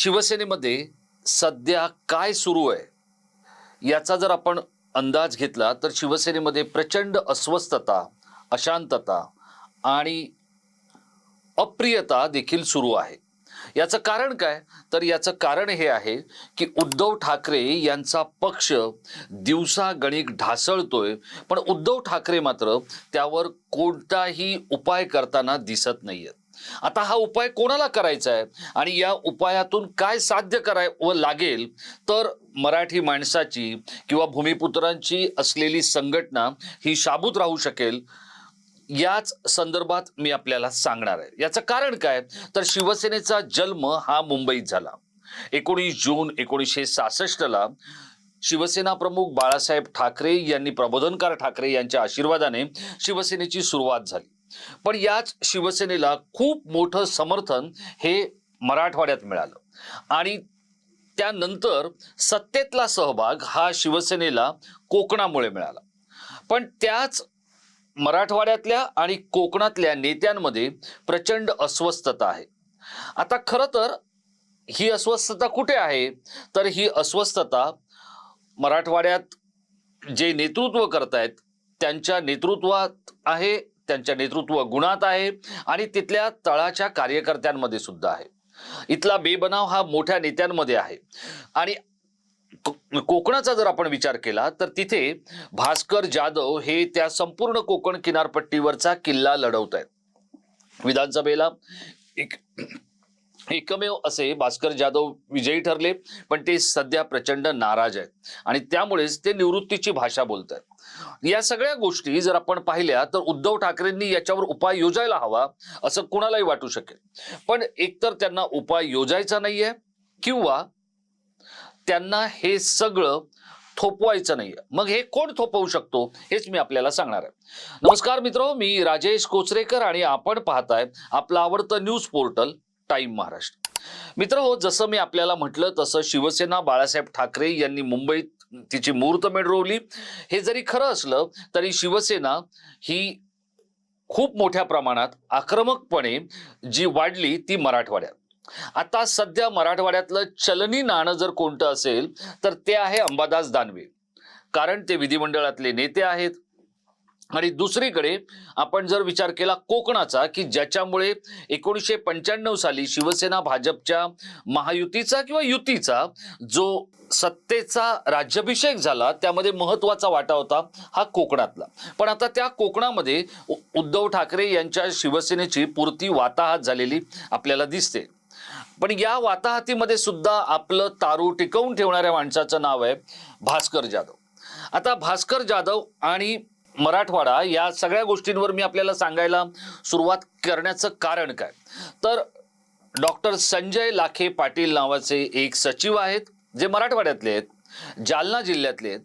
शिवसेनेमध्ये सध्या काय सुरू आहे याचा जर आपण अंदाज घेतला तर शिवसेनेमध्ये प्रचंड अस्वस्थता अशांतता आणि अप्रियता देखील सुरू आहे. याचं कारण काय? तर याचं कारण हे आहे की उद्धव ठाकरे यांचा पक्ष दिवसागणिक ढासळतोय पण उद्धव ठाकरे मात्र त्यावर कोणताही उपाय करताना दिसत नाहीयेत. आता हा उपाय कोणाला करायचा आहे? आणि या उपायातून काय साध्य कराय व लागेल? तर मराठी माणसाची किंवा भूमिपुत्रांची असलेली संघटना ही शाबूत राहू शकेल. याच संदर्भात मी आपल्याला सांगणार आहे. याचं कारण काय? तर शिवसेनेचा जन्म हा मुंबईत झाला. एकोणीस जून एकोणीसशे सासष्टला शिवसेना प्रमुख बाळासाहेब ठाकरे यांनी प्रबोधनकार ठाकरे यांच्या आशीर्वादाने शिवसेनेची सुरुवात झाली. पण याच शिवसेनेला खूप मोठं समर्थन हे मराठवाड्यात मिळालं. आणि त्यानंतर सत्तेतला सहभाग हा शिवसेनेला कोकणामुळे मिळाला. पण त्याच मराठवाड्यातल्या आणि कोकणातल्या नेत्यांमध्ये प्रचंड अस्वस्थता आहे. आता खरं तर ही अस्वस्थता कुठे आहे? तर ही अस्वस्थता मराठवाड्यात जे नेतृत्व करतायत त्यांच्या नेतृत्वात आहे त्यांच्या नेतृत्व गुणात आहे आणि तिथल्या तळाच्या कार्यकर्त्यांमध्ये सुद्धा आहे. इथला बेबनाव हा मोठ्या नेत्यांमध्ये आहे. आणि कोकणाचा जर आपण विचार केला तर तिथे भास्कर जाधव हे त्या संपूर्ण कोकण किनारपट्टीवरचा किल्ला लढवत आहेत. विधानसभेला एक एकमेव असे भास्कर जाधव विजयी ठरले पण ते सध्या प्रचंड नाराज आहेत. आणि त्यामुळेच ते निवृत्तीची भाषा बोलत आहेत. या सगळ्या गोष्टी जर आपण पाहिल्या तर उद्धव ठाकरेंनी याच्यावर उपाय योजायला हवा असं कुणालाही वाटू शकेल. पण एकतर त्यांना उपाय योजायचा नाहीये किंवा त्यांना हे सगळं थोपवायचं नाहीये. मग हे कोण थोपवू शकतो हेच मी आपल्याला सांगणार आहे. नमस्कार मित्र मी राजेश कोचरेकर आणि आपण पाहताय आपलं आवडतं न्यूज पोर्टल टाइम महाराष्ट्र. मित्र हो जसं मी आपल्याला म्हटलं तसं शिवसेना बाळासाहेब ठाकरे यांनी मुंबईत तिची मुहूर्त मिळवली. हे जरी खरं असलं तरी शिवसेना ही खूप मोठ्या प्रमाणात आक्रमकपणे जी वाढली ती मराठवाड्यात. आता सध्या मराठवाड्यातलं चलनी नाणं जर कोणतं असेल तर ते आहे अंबादास दानवे. कारण ते विधिमंडळातले नेते आहेत. आणि दुसरीकडे आपण जर विचार केला कोकणाचा की ज्याच्यामुळे एकोणीसशे पंच्याण्णव साली शिवसेना भाजपच्या महायुतीचा किंवा युतीचा जो सत्तेचा राज्याभिषेक झाला त्यामध्ये महत्त्वाचा वाटा होता हा कोकणातला. पण आता त्या कोकणामध्ये उ- उद्धव ठाकरे यांच्या शिवसेनेची पुरती वाताहात झालेली आपल्याला दिसते. पण या वाताहतीमध्ये सुद्धा आपलं तारू टिकवून ठेवणाऱ्या माणसाचं नाव आहे भास्कर जाधव. आता भास्कर जाधव आणि मराठवाडा या सगळ्या गोष्टींवर मी आपल्याला सांगायला सुरुवात करण्याचं कारण काय? तर डॉक्टर संजय लाखे पाटील नावाचे एक सचिव आहेत जे मराठवाड्यातले आहेत जालना जिल्ह्यातले आहेत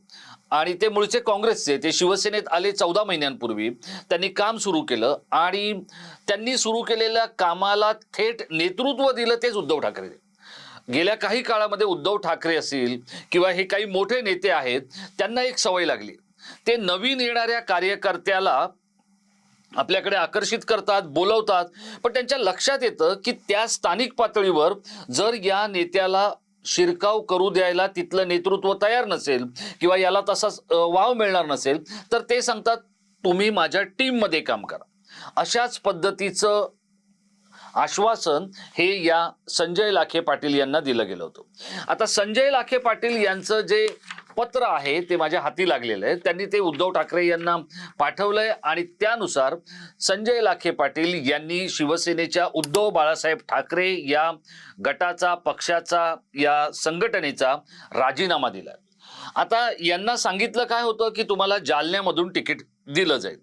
आणि ते मूळचे काँग्रेसचे ते शिवसेनेत आले चौदा महिन्यांपूर्वी. त्यांनी काम सुरू केलं आणि त्यांनी सुरू केलेल्या कामाला थेट नेतृत्व दिलं तेच उद्धव ठाकरे. गेल्या काही काळामध्ये उद्धव ठाकरे असतील किंवा हे काही मोठे नेते आहेत त्यांना एक सवय लागली. ते नवीन येणाऱ्या कार्यकर्त्याला आपल्याकडे आकर्षित करतात बोलवतात. पण त्यांच्या लक्षात येतं की त्या स्थानिक पातळीवर जर या नेत्याला शिरकाव करू द्यायला तिथलं नेतृत्व तयार नसेल किंवा याला तसाच वाव मिळणार नसेल तर ते सांगतात तुम्ही माझ्या टीममध्ये काम करा. अशाच पद्धतीचं आश्वासन हे या संजय लाखे पाटील यांना दिलं गेलं होतं. आता संजय लाखे पाटील यांचं जे पत्र आहे ते माझ्या हाती लागलेलं आहे. त्यांनी ते उद्धव ठाकरे यांना पाठवलंय आणि त्यानुसार संजय लाखे पाटील यांनी शिवसेनेच्या उद्धव बाळासाहेब ठाकरे या गटाचा पक्षाचा या संघटनेचा राजीनामा दिलाय. आता यांना सांगितलं काय होतं की तुम्हाला जालन्यामधून तिकीट दिलं जाईल.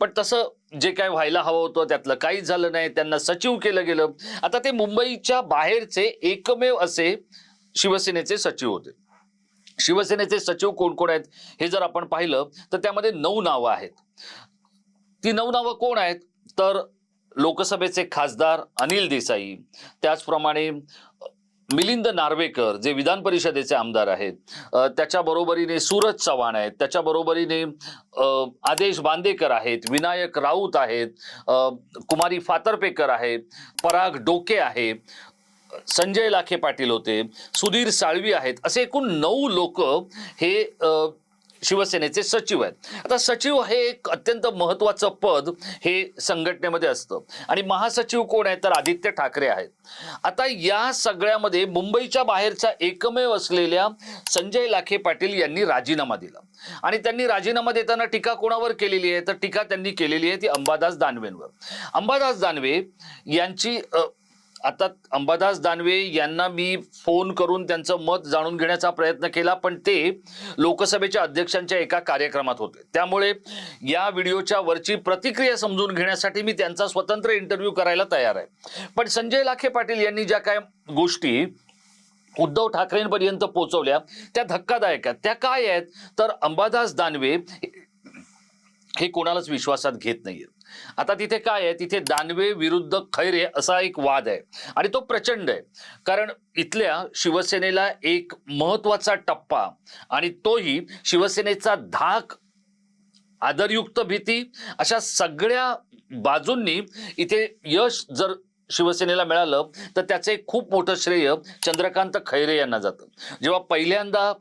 पण तसं जे काय व्हायला हवं होतं त्यातलं काहीच झालं नाही. त्यांना सचिव केलं गेलं. आता ते मुंबईच्या बाहेरचे एकमेव असे शिवसेनेचे सचिव होते. शिवसेनेचे सचिव कोण कोण आहेत हे जर आपण पाहिलं तर त्यामध्ये नऊ नावं आहेत. ती नऊ नावं कोण आहेत? तर लोकसभेचे खासदार अनिल देसाई. त्याचप्रमाणे मिलिंद नार्वेकर जे विधान परिषदेचे आमदार आहेत त्याच्या बरोबरीने सूरज चव्हाण आहेत त्याच्या बरोबरीने आदेश बांदेकर आहेत विनायक राऊत आहेत कुमारी फातर्पेकर आहे पराग डोके आहे संजय लाखे पाटील होते सुधीर साळवी आहेत असे एकूण नऊ लोक हे शिवसेनेचे सचिव आहेत. आता सचिव हे एक अत्यंत महत्वाचं पद हे संघटनेमध्ये असतं. आणि महासचिव कोण आहे तर आदित्य ठाकरे आहेत. आता या सगळ्यामध्ये मुंबईच्या बाहेरचा एकमेव असलेल्या संजय लाखे पाटील यांनी राजीनामा दिला. आणि त्यांनी राजीनामा देताना टीका कोणावर केलेली आहे? तर टीका त्यांनी केलेली आहे ती अंबादास दानवेंवर. अंबादास दानवे यांची आता अंबादास दानवे यांना मी फोन करून त्यांचं मत जाणून घेण्याचा प्रयत्न केला पण ते लोकसभेच्या अध्यक्षांच्या एका कार्यक्रमात होते. त्यामुळे या व्हिडिओच्या वरची प्रतिक्रिया समजून घेण्यासाठी मी त्यांचा स्वतंत्र इंटरव्ह्यू करायला तयार आहे. पण संजय लाखे पाटील यांनी ज्या काय गोष्टी उद्धव ठाकरेंपर्यंत पोहोचवल्या त्या धक्कादायक आहेत. त्या काय आहेत? तर अंबादास दानवे हे कोणालाच विश्वासात घेत नाहीये आता तिथे काय आहे? तिथे दानवे विरुद्ध खैरे असा एक वाद आहे. आणि तो प्रचंड आहे. कारण इथल्या शिवसेनेला एक महत्त्वाचा टप्पा आणि तोही शिवसेनेचा धाक आदरयुक्त भीती अशा सगळ्या बाजूंनी इथे यश जर शिवसेनेला मिळालं तर त्याचे खूप मोठं श्रेय चंद्रकांत खैरे यांना जातं. जेव्हा पहिल्यांदा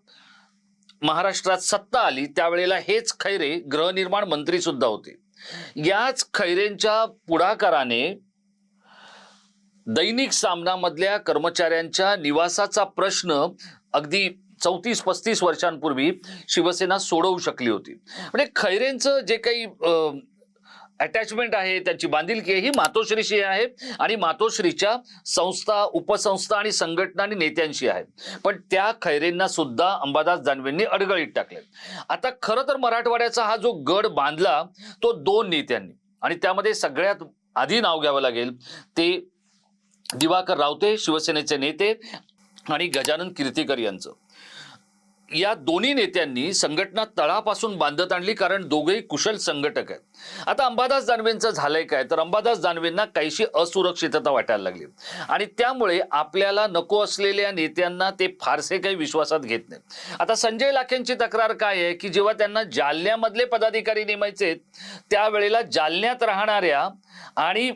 महाराष्ट्रात सत्ता आली त्यावेळेला हेच खैरे गृहनिर्माण मंत्री सुद्धा होते. याच खैरेंच्या पुढाकाराने दैनिक सामनामधल्या कर्मचाऱ्यांच्या निवासाचा प्रश्न अगदी चौतीस पस्तीस वर्षांपूर्वी शिवसेना सोडवू शकली होती. म्हणजे खैरेंचं जे काही अटॅचमेंट आहे त्यांची बांधिलकी ही मातोश्रीशी आहे आणि मातोश्रीच्या संस्था उपसंस्था आणि संघटना आणि नेत्यांशी आहे. पण त्या खैरेंना सुद्धा अंबादास दानवेंनी अडगळीत टाकले आता खरं तर मराठवाड्याचा हा जो गड बांधला तो दोन नेत्यांनी. आणि त्यामध्ये सगळ्यात आधी नाव घ्यावं लागेल ते दिवाकर रावते शिवसेनेचे नेते आणि गजानन कीर्तीकर यांचं. या दोन्ही नेत्यांनी संघटना तळापासून बांधत आणली कारण दोघेही कुशल संघटक आहेत. आता अंबादास दानवेंचं झालंय काय? तर अंबादास दानवेंना काहीशी असुरक्षितता वाटायला लागली. आणि त्यामुळे आपल्याला नको असलेल्या नेत्यांना ते फारसे काही विश्वासात घेत नाही आता संजय लाखेंची तक्रार काय आहे? की जेव्हा त्यांना जालन्यामधले पदाधिकारी नेमायचे त्यावेळेला जालन्यात राहणाऱ्या आणि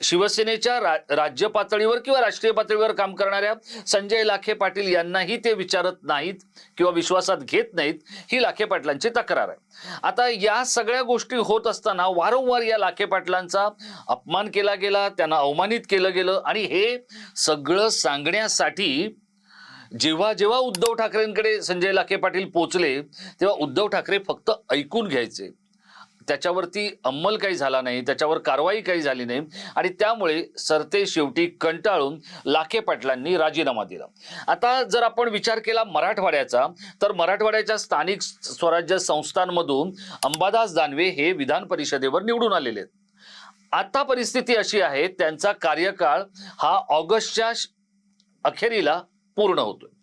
शिवसेनेच्या रा राज्य पातळीवर किंवा राष्ट्रीय पातळीवर काम करणाऱ्या संजय लाखे पाटील यांनाही ते विचारत नाहीत किंवा विश्वासात घेत नाहीत ही लाखे पाटलांची तक्रार आहे. आता या सगळ्या गोष्टी होत असताना वारंवार या लाखे पाटलांचा अपमान केला गेला त्यांना अवमानित केलं गेलं आणि हे सगळं सांगण्यासाठी जेव्हा जेव्हा उद्धव ठाकरेंकडे संजय लाखे पाटील पोचले तेव्हा उद्धव ठाकरे फक्त ऐकून घ्यायचे. त्याच्यावरती अंमल काही झाला नाही त्याच्यावर कारवाई काही झाली नाही आणि त्यामुळे सरते शेवटी कंटाळून लाखे पाटलांनी राजीनामा दिला. आता जर आपण विचार केला मराठवाड्याचा तर मराठवाड्याच्या स्थानिक स्वराज्य संस्थांमधून अंबादास दानवे हे विधान परिषदेवर निवडून आलेले आहेत. आता परिस्थिती अशी आहे त्यांचा कार्यकाळ हा ऑगस्टच्या अखेरीला पूर्ण होतोय.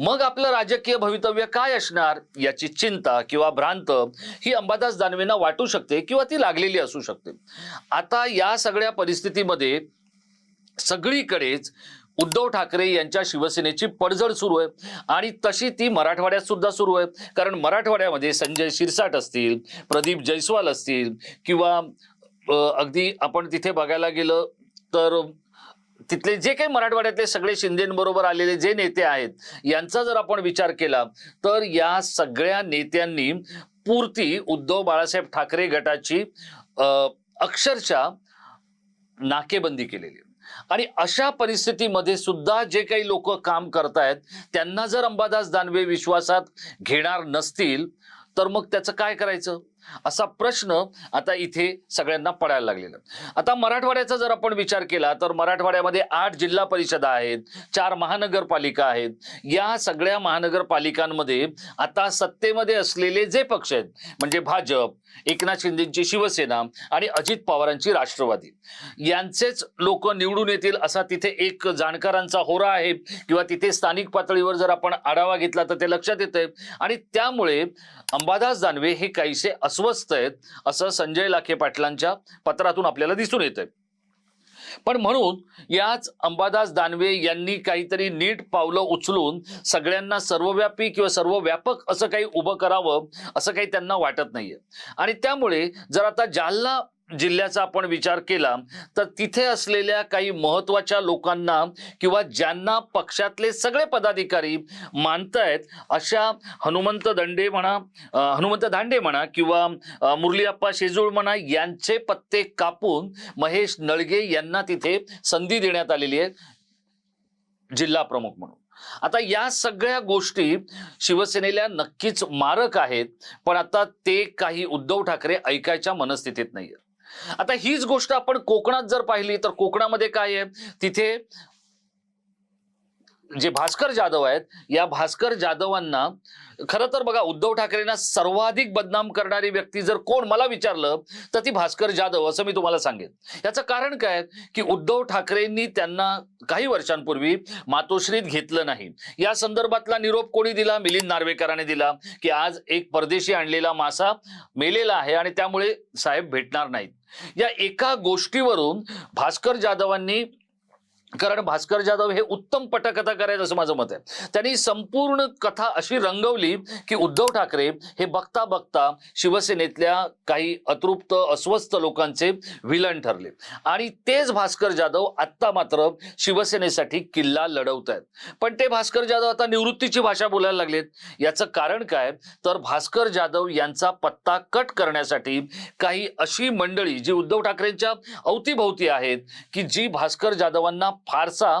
मग आपलं राजकीय भवितव्य काय असणार याची चिंता किंवा भ्रांत ही अंबादास दानवेंना वाटू शकते किंवा ती लागलेली असू शकते. आता या सगळ्या परिस्थितीमध्ये सगळीकडेच उद्धव ठाकरे यांच्या शिवसेनेची पडझड सुरू आहे आणि तशी ती मराठवाड्यात सुद्धा सुरू आहे. कारण मराठवाड्यामध्ये संजय शिरसाट असतील प्रदीप जयस्वाल असतील किंवा अगदी आपण तिथे बघायला गेलं तर तिथले जे काही मराठवाड्यातले सगळे शिंदेबरोबर आलेले जे नेते आहेत यांचा जर आपण विचार केला तर या सगळ्या नेत्यांनी पूर्ती उद्धव बाळासाहेब ठाकरे गटाची अक्षरशः नाकेबंदी केलेली आणि अशा परिस्थितीमध्ये सुद्धा जे काही लोक काम करतायत त्यांना जर अंबादास दानवे विश्वासात घेणार नसतील तर मग त्याचं काय करायचं? असा प्रश्न आता इथे सगळ्यांना पडायला लागलेला आता मराठवाड्याचा जर आपण विचार केला तर मराठवाड्यामध्ये आठ जिल्हा परिषदा आहेत चार महानगरपालिका आहेत. या सगळ्या महानगरपालिकांमध्ये आता सत्तेमध्ये असलेले जे पक्ष आहेत म्हणजे भाजप एकनाथ शिंदेची शिवसेना आणि अजित पवारांची राष्ट्रवादी यांचेच लोक निवडून येतील असा तिथे एक जाणकारांचा होरा आहे किंवा तिथे स्थानिक पातळीवर जर आपण आढावा घेतला तर ते लक्षात येतंय. आणि त्यामुळे अंबादास दानवे हे काहीसे अस्वस्थ आहेत असं संजय लाखे पाटलांच्या पत्रातून आपल्याला दिसून येतंय. पण म्हणून याच अंबादास दानवे यांनी काहीतरी नीट पावलं उचलून सगळ्यांना सर्वव्यापी किंवा सर्व व्यापक असं काही उभं करावं असं काही त्यांना वाटत नाहीये. आणि त्यामुळे जर आता जालना जिल्ह्याचा आपण विचार केला तर तिथे असलेल्या काही महत्त्वाच्या लोकांना किंवा ज्यांना पक्षातले सगळे पदाधिकारी मानतायत अशा हनुमंत दंडे म्हणा हनुमंत दांडे म्हणा किंवा मुरलीअप्पा शेजूळ म्हणा यांचे पत्ते कापून महेश नळगे यांना तिथे संधी देण्यात आलेली आहे जिल्हा प्रमुख म्हणून. आता या सगळ्या गोष्टी शिवसेनेला नक्कीच मारक आहेत पण आता ते काही उद्धव ठाकरे ऐकायच्या मनस्थितीत नाहीये आता हीच गोष्ट आपण कोकणात जर पाहिली तर कोकणामध्ये काय आहे? तिथे जे भास्कर जाधव आहेत या भास्कर जाधवांना खरं तर बघा उद्धव ठाकरेंना सर्वाधिक बदनाम करणारी व्यक्ती जर कोण मला विचारलं तर ती भास्कर जाधव असं मी तुम्हाला सांगेन. याचं कारण काय की उद्धव ठाकरेंनी त्यांना काही वर्षांपूर्वी मातोश्रीत घेतलं नाही. या संदर्भातला निरोप कोणी दिला? मिलिंद नार्वेकरांनी दिला की आज एक परदेशी आणलेला मासा मेलेला आहे आणि त्यामुळे साहेब भेटणार नाहीत. या एका गोष्टीवरून भास्कर जाधवांनी कारण भास्कर जाधव हे उत्तम पटकथा करायचं असं माझं मत आहे. त्यांनी संपूर्ण कथा अशी रंगवली की उद्धव ठाकरे हे बघता बघता शिवसेनेतल्या काही अतृप्त अस्वस्थ लोकांचे विलन ठरले. आणि तेच भास्कर जाधव आत्ता मात्र शिवसेनेसाठी किल्ला लढवत आहेत पण ते भास्कर जाधव आता निवृत्तीची भाषा बोलायला लागलेत. याचं कारण काय? तर भास्कर जाधव यांचा पत्ता कट करण्यासाठी काही अशी मंडळी जी उद्धव ठाकरेंच्या अवतीभोवती आहेत की जी भास्कर जाधवांना फारसा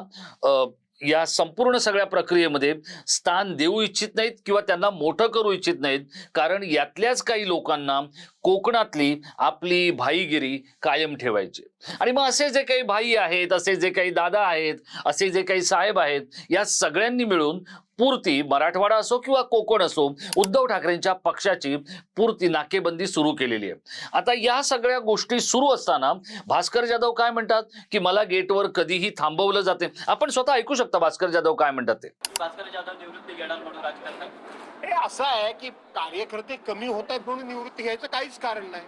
या संपूर्ण सगळ्या प्रक्रियेमध्ये स्थान देऊ इच्छित नाहीत किंवा त्यांना मोठं करू इच्छित नाहीत. कारण यातल्याच काही लोकांना कोकणातली आपली भाईगिरी कायम ठेवायची. आणि मग असे जे काही भाई आहेत असे जे काही दादा आहेत असे जे काही साहेब आहेत या सगळ्यांनी मिळून पूर्ती मराठवाडा असो किंवा कोकण असो उद्धव ठाकरेंच्या पक्षाची पूर्ती नाकेबंदी सुरू केलेली आहे. आता या सगळ्या गोष्टी सुरू असताना भास्कर जाधव काय म्हणतात? की मला गेटवर कधीही थांबवलं जाते. आपण स्वतः ऐकू शकता भास्कर जाधव काय म्हणतात ते. भास्कर जाधव निवृत्ती घेणार म्हणून राजकारणात हे असं आहे की कार्यकर्ते कमी होत आहेत म्हणून निवृत्ती घ्यायचं काहीच कारण नाही.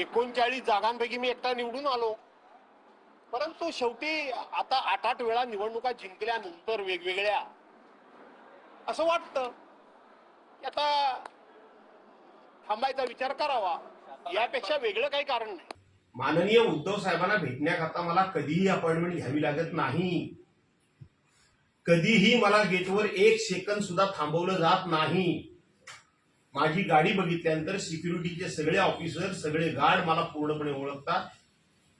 एकोणचाळीस जागांपैकी मी एकटा निवडून आलो. परंतु शेवटी आता आठ आठ वेळा निवडणुका जिंकल्यानंतर वेगवेगळ्या असं वाटतं की आता थांबायचा विचार करावा. यापेक्षा वेगळं काही कारण नाही. माननीय उद्धव साहेबांना भेटण्याकरता मला कधीही अपॉइंटमेंट घ्यावी लागत नाही. कधीही मला गेटवर एक सेकंद सुद्धा थांबवलं जात नाही. माझी गाडी बघितल्यानंतर सिक्युरिटीचे सगळे ऑफिसर सगळे गार्ड मला पूर्णपणे ओळखतात.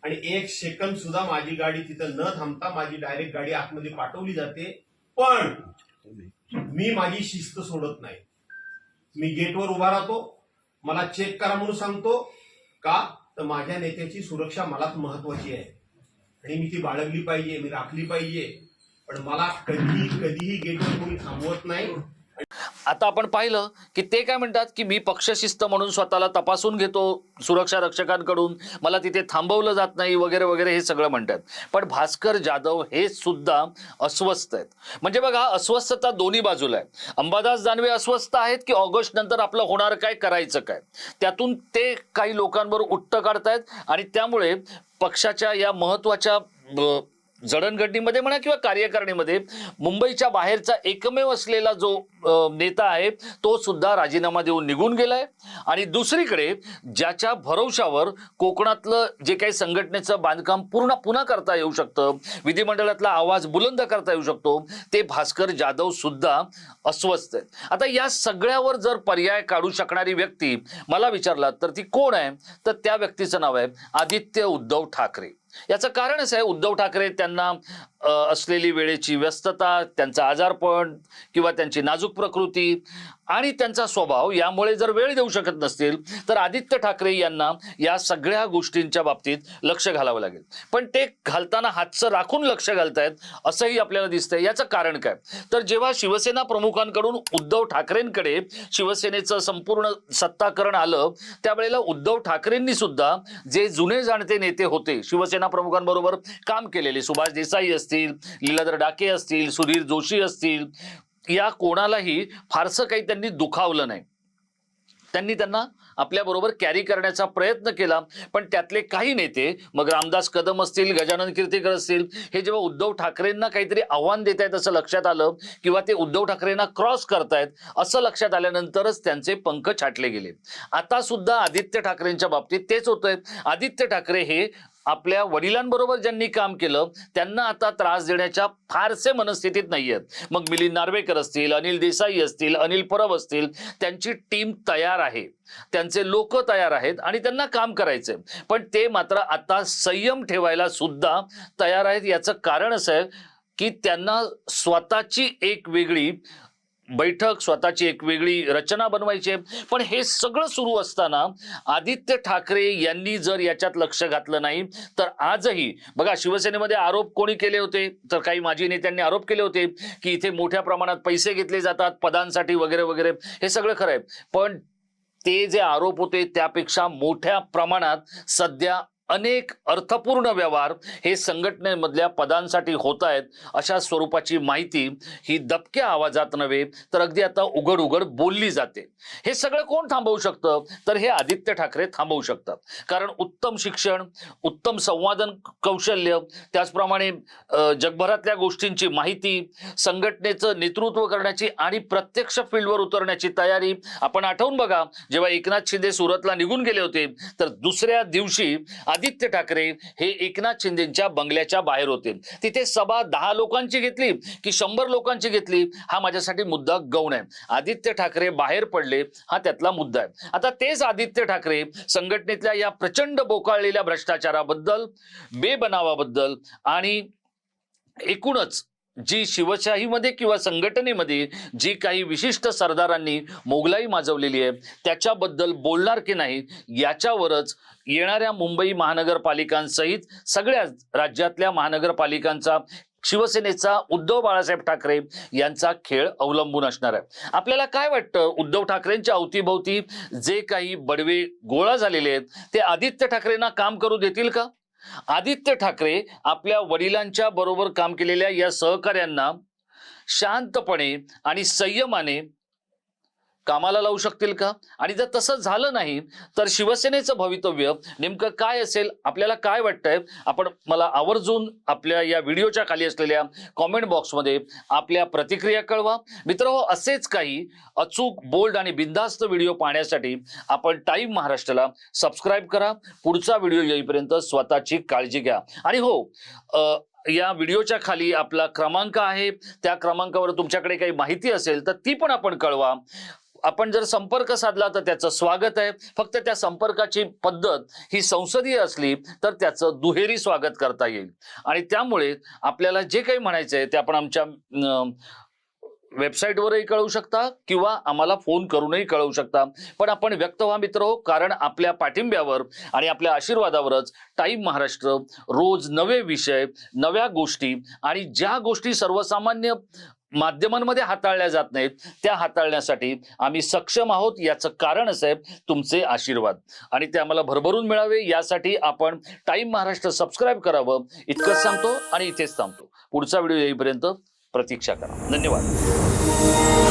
आणि एक सेकंद सुद्धा माझी गाडी तिथं न थांबता माझी डायरेक्ट गाडी आतमध्ये पाठवली जाते. पण मी माझी शिस्त सोडत नाही. मी गेटवर उभा राहतो. मला चेक करा म्हणून सांगतो. का? तर माझ्या नेत्याची सुरक्षा मलाच महत्वाची आहे. आणि मी ती बाळगली पाहिजे मी राखली पाहिजे. पण मला कधी कधीही गेटवर कोणी थांबवत नाही. आता आपण पाहिलं की ते काय म्हणतात की मी पक्षशिस्त म्हणून स्वतःला तपासून घेतो सुरक्षा रक्षकांकडून. मला तिथे थांबवलं जात नाही वगैरे वगैरे हे सगळं म्हणतात. पण भास्कर जाधव हे सुद्धा अस्वस्थ आहेत. म्हणजे बघा अस्वस्थता दोन्ही बाजूला आहे. अंबादास दानवे अस्वस्थ आहेत की ऑगस्ट नंतर आपलं होणार काय करायचं काय? त्यातून ते काही लोकांवर उट्ट काढतायत आणि त्यामुळे पक्षाच्या या महत्त्वाच्या जडणघडणीमध्ये म्हणा किंवा कार्यकारिणीमध्ये मुंबईच्या बाहेरचा एकमेव असलेला जो नेता आहे तो सुद्धा राजीनामा देऊन निघून गेलाय. आणि दुसरीकडे ज्याच्या भरवशावर कोकणातलं जे काही संघटनेचं बांधकाम पूर्ण पुन्हा करता येऊ शकतं विधिमंडळातला आवाज बुलंद करता येऊ शकतो ते भास्कर जाधव सुद्धा अस्वस्थ आहेत. आता या सगळ्यावर जर पर्याय काढू शकणारी व्यक्ती मला विचारलात तर ती कोण आहे? तर त्या व्यक्तीचं नाव आहे आदित्य उद्धव ठाकरे. याचं कारणच आहे उद्धव ठाकरे त्यांना असलेली वेळेची व्यस्तता त्यांचं आजारपण किंवा त्यांची नाजूक प्रकृती आणि त्यांचा स्वभाव यामुळे जर वेळ देऊ शकत नसतील तर आदित्य ठाकरे यांना या सगळ्या गोष्टींच्या बाबतीत लक्ष घालावं लागेल. पण ते घालताना हातचं राखून लक्ष घालतायत असंही आपल्याला दिसतंय. याचं कारण काय? तर जेव्हा शिवसेना प्रमुखांकडून उद्धव ठाकरेंकडे शिवसेनेचं संपूर्ण सत्ताकरण आलं त्यावेळेला उद्धव ठाकरेंनी सुद्धा जे जुने जाणते नेते होते शिवसेना प्रमुखांबरोबर काम केलेले सुभाष देसाई असतील लीलाधर डाके असतील सुधीर जोशी असतील या कोणालाही फारसं काही त्यांनी दुखावलं नाही. त्यांनी त्यांना आपल्याबरोबर कॅरी करण्याचा प्रयत्न केला पण त्यातले काही नेते मग रामदास कदम असतील गजानन कीर्तीकर असतील हे जेव्हा उद्धव ठाकरेंना काहीतरी आव्हान देत आहेत असं लक्षात आलं किंवा ते उद्धव ठाकरेंना क्रॉस करतायत असं लक्षात आल्यानंतरच त्यांचे पंख छाटले गेले. आता सुद्धा आदित्य ठाकरेंच्या बाबतीत तेच होतंय. आदित्य ठाकरे हे आपल्या वडिलांबरोबर ज्यांनी काम केलं त्यांना आता त्रास देण्याच्या फारसे मनस्थितीत नाही आहेत मग मिलिंद नार्वेकर असतील अनिल देसाई असतील अनिल परब असतील त्यांची टीम तयार आहे. त्यांचे लोक तयार आहेत आणि त्यांना काम करायचंय. पण ते मात्र आता संयम ठेवायला सुद्धा तयार आहेत. याचं कारण असं आहे की त्यांना स्वतःची एक वेगळी बैठक स्वतःची एक वेगळी रचना बनवायची आहे. पण हे सगळं सुरू असताना आदित्य ठाकरे यांनी जर याच्यात लक्ष घातलं नाही तर आजही बघा शिवसेनेमध्ये आरोप कोणी केले होते? तर काही माजी नेत्यांनी आरोप केले होते की इथे मोठ्या प्रमाणात पैसे घेतले जातात पदांसाठी वगैरे वगैरे. हे सगळं खरं आहे. पण ते जे आरोप होते त्यापेक्षा मोठ्या प्रमाणात सध्या अनेक अर्थपूर्ण व्यवहार हे संघटनेमधल्या पदांसाठी होत आहेत अशा स्वरूपाची माहिती ही दबक्या आवाजात नव्हे तर अगदी आता उघड उघड बोलली जाते. हे सगळं कोण थांबवू शकतं? तर हे आदित्य ठाकरे थांबवू शकतात. कारण उत्तम शिक्षण उत्तम संवादन कौशल्य त्याचप्रमाणे जगभरातल्या गोष्टींची माहिती संघटनेचं नेतृत्व करण्याची आणि प्रत्यक्ष फील्डवर उतरण्याची तयारी आपण आठवून बघा जेव्हा एकनाथ शिंदे सुरतला निघून गेले होते तर दुसऱ्या दिवशी आदित्य ठाकरे हे एकनाथ शिंदेच्या बंगल्याच्या बाहेर होते. तिथे सभा दहा लोकांची घेतली की शंभर लोकांची घेतली हा माझ्यासाठी मुद्दा गौण आहे. आदित्य ठाकरे बाहेर पडले हा त्यातला मुद्दा आहे. आता तेच आदित्य ठाकरे संघटनेतल्या या प्रचंड बोकाळलेल्या भ्रष्टाचाराबद्दल बेबनावाबद्दल आणि एकूणच जी शिवशाहीमध्ये किंवा संघटनेमध्ये जी काही विशिष्ट सरदारांनी मोगलाई माजवलेली आहे त्याच्याबद्दल बोलणार की नाही याच्यावरच येणाऱ्या मुंबई महानगरपालिकांसहित सगळ्या राज्यातल्या महानगरपालिकांचा शिवसेनेचा उद्धव बाळासाहेब ठाकरे यांचा खेळ अवलंबून असणार आहे. आपल्याला काय वाटतं? उद्धव ठाकरेंच्या अवतीभोवती जे काही बडवे गोळा झालेले आहेत ते आदित्य ठाकरेंना काम करू देतील का? आदित्य ठाकरे आपल्या वडिलांच्या बरोबर काम केलेल्या या सहकाऱ्यांना शांतपणे आणि संयमाने कामाला लावू शकतील का? आणि जर तसं झालं नाही तर शिवसेनेचं भवितव्य नेमकं काय असेल? आपल्याला काय वाटतंय? आपण मला आवर्जून आपल्या या व्हिडिओच्या खाली असलेल्या कॉमेंट बॉक्समध्ये आपल्या प्रतिक्रिया कळवा. मित्र हो असेच काही अचूक बोल्ड आणि बिंदास्त व्हिडिओ पाहण्यासाठी आपण टाईम महाराष्ट्राला सबस्क्राईब करा. पुढचा व्हिडिओ येईपर्यंत स्वतःची काळजी घ्या. आणि हो या व्हिडिओच्या खाली आपला क्रमांक आहे. त्या क्रमांकावर तुमच्याकडे काही माहिती असेल तर ती पण आपण कळवा. आपण जर संपर्क साधला तर त्याचं स्वागत आहे. फक्त त्या संपर्काची पद्धत ही संसदीय असली तर त्याचं दुहेरी स्वागत करता येईल. आणि त्यामुळे आपल्याला जे काही म्हणायचं आहे ते आपण आमच्या वेबसाईटवरही कळवू शकता किंवा आम्हाला फोन करूनही कळवू शकता. पण आपण व्यक्त व्हा मित्र हो कारण आपल्या पाठिंब्यावर आणि आपल्या आशीर्वादावरच टाईम महाराष्ट्र रोज नवे विषय नव्या गोष्टी आणि ज्या गोष्टी सर्वसामान्य माध्यमांमध्ये हाताळल्या जात नाहीत. त्या हाताळण्यासाठी आम्ही सक्षम आहोत याचं कारण साहेब तुमचे आशीर्वाद. आणि ते आम्हाला भरभरून मिळावे यासाठी आपण टाईम महाराष्ट्र सबस्क्राईब करावं इतकंच सांगतो आणि इथेच थांबतो. पुढचा व्हिडिओ येईपर्यंत प्रतीक्षा करा. धन्यवाद.